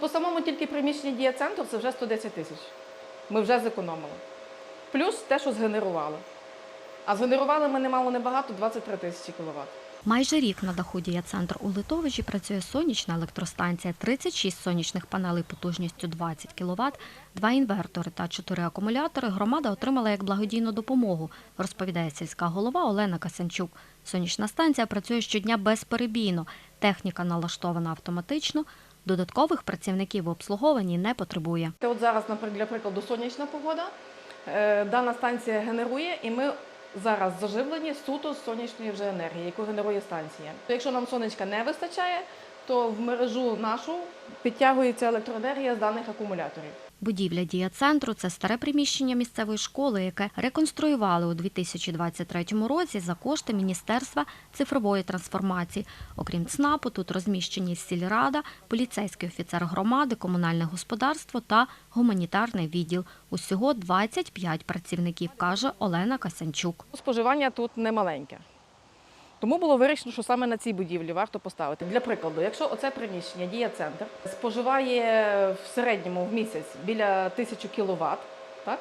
По самому тільки приміщенні дієцентру це вже 110 тисяч. Ми вже зекономили. Плюс те, що згенерували. А згенерували ми немало небагато 23 тисячі кВт. Майже рік на даху дієцентр у Литовичі працює сонячна електростанція, 36 сонячних панелей потужністю 20 кВт, два інвертори та чотири акумулятори громада отримала як благодійну допомогу, розповідає сільська голова Олена Касянчук. Сонячна станція працює щодня безперебійно, техніка налаштована автоматично, додаткових працівників в обслуговуванні не потребує. От зараз, для прикладу, сонячна погода. Е, Дана станція генерує, і ми зараз заживлені суто з сонячної вже енергії, яку генерує станція. Якщо нам сонечка не вистачає, то в мережу нашу підтягується електроенергія з даних акумуляторів. Будівля дієцентру – це старе приміщення місцевої школи, яке реконструювали у 2023 році за кошти Міністерства цифрової трансформації. Окрім ЦНАПу, тут розміщені сільрада, поліцейський офіцер громади, комунальне господарство та гуманітарний відділ. Усього 25 працівників, каже Олена Касянчук. Споживання тут не маленьке. Тому було вирішено, що саме на цій будівлі варто поставити. Для прикладу, якщо оце приміщення дієцентр споживає в середньому в місяць біля 1000 кВт, так?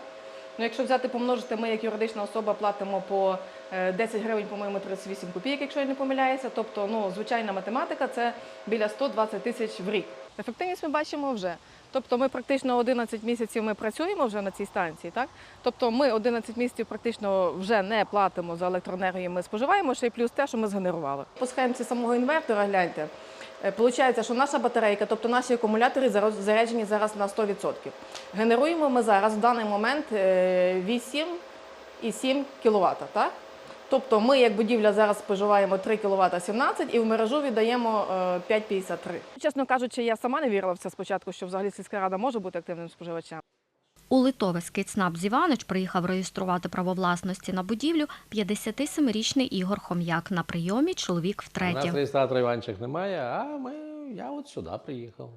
Ну, якщо взяти помножити, ми як юридична особа платимо по е, 10 гривень, по-моєму, 38 копійок, якщо я не помиляюся. Тобто, ну, звичайна математика це біля 120 тисяч в рік. Ефективність ми бачимо вже. Тобто ми практично 11 місяців ми працюємо вже на цій станції. Так? Тобто ми 11 місяців практично вже не платимо за електроенергію, ми споживаємо ще й плюс те, що ми згенерували. По схемці самого інвертора гляньте. Е, Получається, що наша батарейка, тобто наші акумулятори заряджені зараз на 100%. Генеруємо ми зараз в даний момент е, 8,7 кВт. Так? Тобто ми, як будівля, зараз споживаємо 3 кВт 17 і в мережу віддаємо е, 5,53. Чесно кажучи, я сама не вірила в це спочатку, що взагалі сільська рада може бути активним споживачем. У Литовецький ЦНАП з Іванич приїхав реєструвати право власності на будівлю 57-річний Ігор Хом'як. На прийомі чоловік втретє. У нас реєстратора Іванчик немає, а ми, я от сюди приїхав.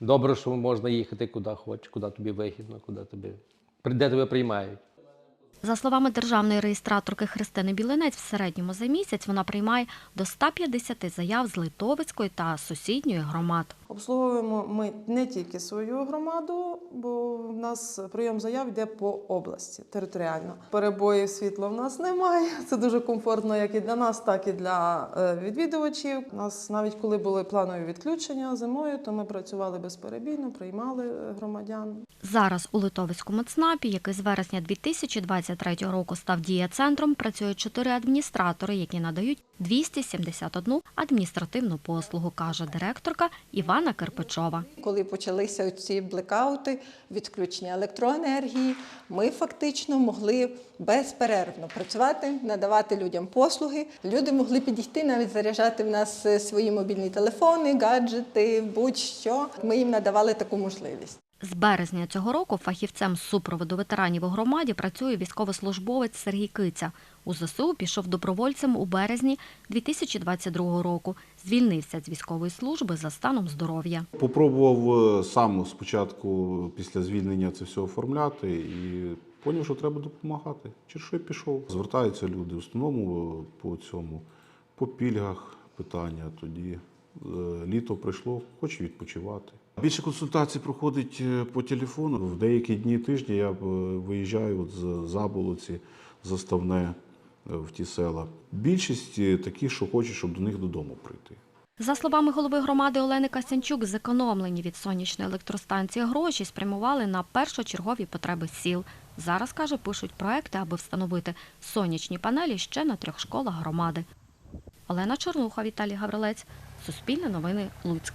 Добре, що можна їхати куди хочеш, куди тобі вигідно, куди тобі, де тебе приймають. За словами державної реєстраторки Христини Білинець, в середньому за місяць вона приймає до 150 заяв з Литовицької та сусідньої громад. Обслуговуємо ми не тільки свою громаду, бо в нас прийом заяв йде по області територіально. Перебоїв світла в нас немає. Це дуже комфортно як і для нас, так і для е, відвідувачів. У нас навіть коли були планові відключення зимою, то ми працювали безперебійно, приймали е, громадян. Зараз у Литовицькому ЦНАПі, який з вересня 2023 року став дієцентром, працюють чотири адміністратори, які надають 271 адміністративну послугу, каже директорка Івана Кирпичова. Коли почалися ці блекаути, відключення електроенергії, ми фактично могли безперервно працювати, надавати людям послуги. Люди могли підійти, навіть заряджати в нас е, свої мобільні телефони, гаджети, будь-що. Ми їм надавали таку можливість. З березня цього року фахівцем з супроводу ветеранів у громаді працює військовослужбовець Сергій Киця. У ЗСУ пішов добровольцем у березні 2022 року. Звільнився з військової служби за станом здоров'я. Попробував е, сам спочатку після звільнення це все оформляти і зрозумів, що треба допомагати. Через що й пішов. Звертаються люди в основному е, по цьому, по пільгах питання. Тоді е, літо прийшло, хочу відпочивати. Більше консультацій проходить е, по телефону. В деякі дні тижня я е, виїжджаю от з Заболоці, заставне е, в ті села. Більшість такі, що хочуть, щоб до них додому прийти. За словами голови громади Олени Касянчук, зекономлені від сонячної електростанції гроші спрямували на першочергові потреби сіл. Зараз, каже, пишуть проекти, аби встановити сонячні панелі ще на трьох школах громади. Олена Чорнуха, Віталій Гаврилець, Суспільне новини, Луцьк.